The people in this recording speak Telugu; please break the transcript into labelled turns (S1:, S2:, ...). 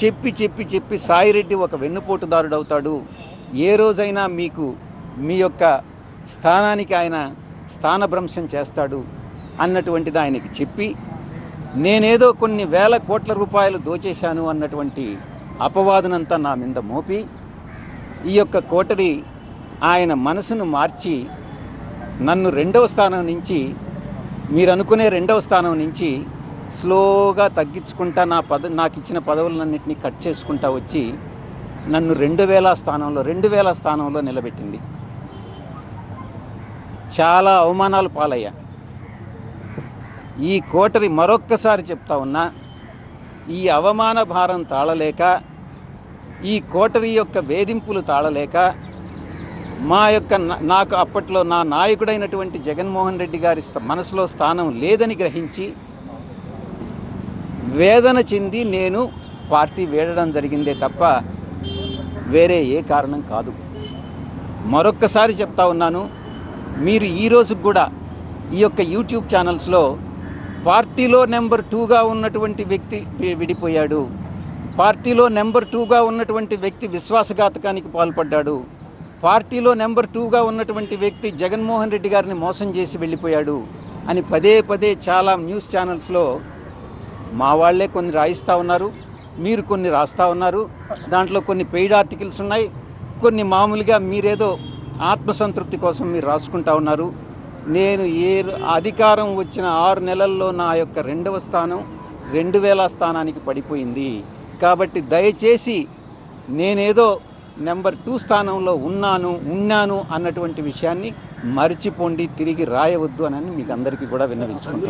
S1: చెప్పి చెప్పి చెప్పి సాయిరెడ్డి ఒక వెన్నుపోటుదారుడు అవుతాడు ఏ రోజైనా మీకు మీ యొక్క స్థానానికి ఆయన స్థానభ్రంశం చేస్తాడు అన్నటువంటిది ఆయనకి చెప్పి నేనేదో కొన్ని వేల కోట్ల రూపాయలు దోచేశాను అన్నటువంటి అపవాదనంతా నా మీద మోపి ఈ యొక్క కోటరి ఆయన మనసును మార్చి నన్ను రెండవ స్థానం నుంచి మీరు అనుకునే రెండవ స్థానం నుంచి స్లోగా తగ్గించుకుంటా నా పద నాకు ఇచ్చిన పదవులన్నింటినీ కట్ చేసుకుంటా వచ్చి నన్ను రెండు వేల స్థానంలో రెండు వేల స్థానంలో నిలబెట్టింది. చాలా అవమానాలు పాలయ్యా. ఈ కోటరి మరొక్కసారి చెప్తా ఉన్నా ఈ అవమాన భారం తాళలేక ఈ కోటరి యొక్క వేధింపులు తాళలేక మా యొక్క నాకు అప్పట్లో నా నాయకుడైనటువంటి జగన్మోహన్ రెడ్డి గారి మనసులో స్థానం లేదని గ్రహించి వేదన చెంది నేను పార్టీ వేడడం జరిగిందే తప్ప వేరే ఏ కారణం కాదు. మరొక్కసారి చెప్తా ఉన్నాను మీరు ఈ కూడా ఈ యొక్క యూట్యూబ్ ఛానల్స్లో పార్టీలో నెంబర్ టూగా ఉన్నటువంటి వ్యక్తి విడిపోయాడు. పార్టీలో నెంబర్ టూగా ఉన్నటువంటి వ్యక్తి విశ్వాసఘాతకానికి పాల్పడ్డాడు. పార్టీలో నెంబర్ టూగా ఉన్నటువంటి వ్యక్తి జగన్మోహన్ రెడ్డి గారిని మోసం చేసి వెళ్ళిపోయాడు అని పదే పదే చాలా న్యూస్ ఛానల్స్లో మా వాళ్ళే కొన్ని రాయిస్తూ ఉన్నారు మీరు కొన్ని రాస్తూ ఉన్నారు. దాంట్లో కొన్ని పెయిడ్ ఆర్టికల్స్ ఉన్నాయి. కొన్ని మామూలుగా మీరేదో ఆత్మసంతృప్తి కోసం మీరు రాసుకుంటా ఉన్నారు. నేను ఏ అధికారం వచ్చిన ఆరు నెలల్లో నా యొక్క రెండవ స్థానం రెండు వేల స్థానానికి పడిపోయింది. కాబట్టి దయచేసి నేనేదో నెంబర్ టూ స్థానంలో ఉన్నాను ఉన్నాను అన్నటువంటి విషయాన్ని మర్చిపోండి తిరిగి రాయవద్దు అని మీకు అందరికీ కూడా విన్నవించుకుంటాను